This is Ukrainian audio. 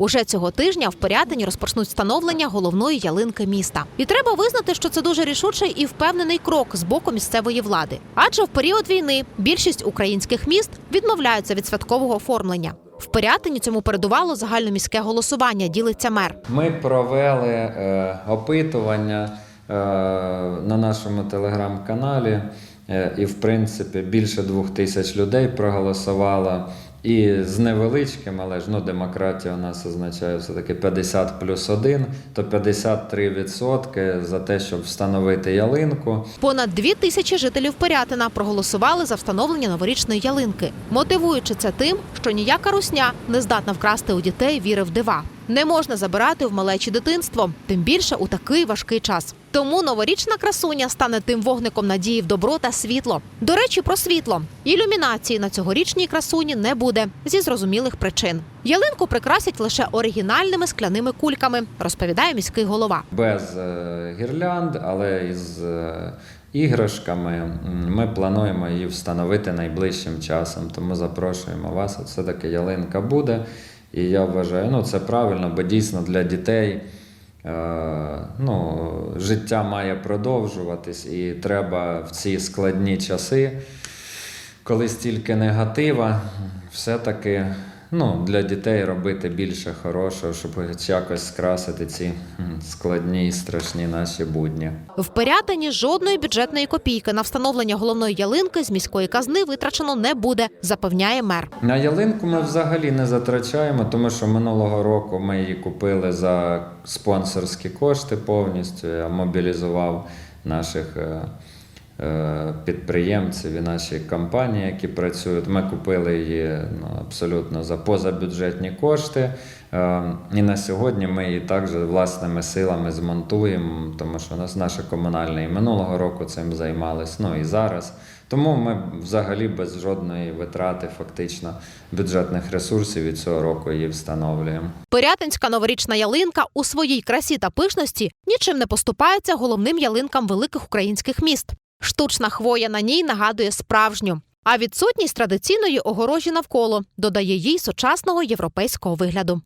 Уже цього тижня в Пирятині розпочнуть встановлення головної ялинки міста. І треба визнати, що це дуже рішучий і впевнений крок з боку місцевої влади. Адже в період війни більшість українських міст відмовляються від святкового оформлення. В Пирятині цьому передувало загальноміське голосування. Ділиться мер. Ми провели е, опитування е, на нашому телеграм-каналі, е, і, в принципі, більше двох тисяч людей проголосувало. І з невеличким, але ж ну, демократія у нас означає все-таки 50 плюс 1, то 53% за те, щоб встановити ялинку. Понад дві тисячі жителів Пирятина проголосували за встановлення новорічної ялинки, мотивуючи це тим, що ніяка русня не здатна вкрасти у дітей віри в дива. Не можна забирати в малечі дитинство, тим більше у такий важкий час. Тому новорічна красуня стане тим вогником надії в добро та світло. До речі, про світло ілюмінації на цьогорічній красуні не буде зі зрозумілих причин. Ялинку прикрасять лише оригінальними скляними кульками, розповідає міський голова. без е, гірлянд, але із е, іграшками. Ми плануємо її встановити найближчим часом. Тому запрошуємо вас. От Все-таки ялинка буде. І я вважаю, ну це правильно, бо дійсно для дітей. е, Ну, життя має продовжуватись, і треба в ці складні часи, коли стільки негатива, все-таки ну, для дітей робити більше хорошого, щоб хоч якось скрасити ці складні і страшні наші будні. В Пирятині жодної бюджетної копійки на встановлення головної ялинки з міської казни витрачено не буде, запевняє мер. На ялинку ми взагалі не затрачаємо, тому що минулого року ми її купили за спонсорські кошти повністю. Я мобілізував наших е, підприємців і наші компанії, які працюють. Ми купили її ну, абсолютно за позабюджетні кошти. Е, І на сьогодні ми її також власними силами змонтуємо, тому що у нас наше комунальне і минулого року цим займалися, ну і зараз. Тому ми взагалі без жодної витрати фактично бюджетних ресурсів від цього року її встановлюємо. Пирятинська новорічна ялинка у своїй красі та пишності нічим не поступається головним ялинкам великих українських міст. Штучна хвоя на ній нагадує справжню. А відсутність традиційної огорожі навколо додає їй сучасного європейського вигляду.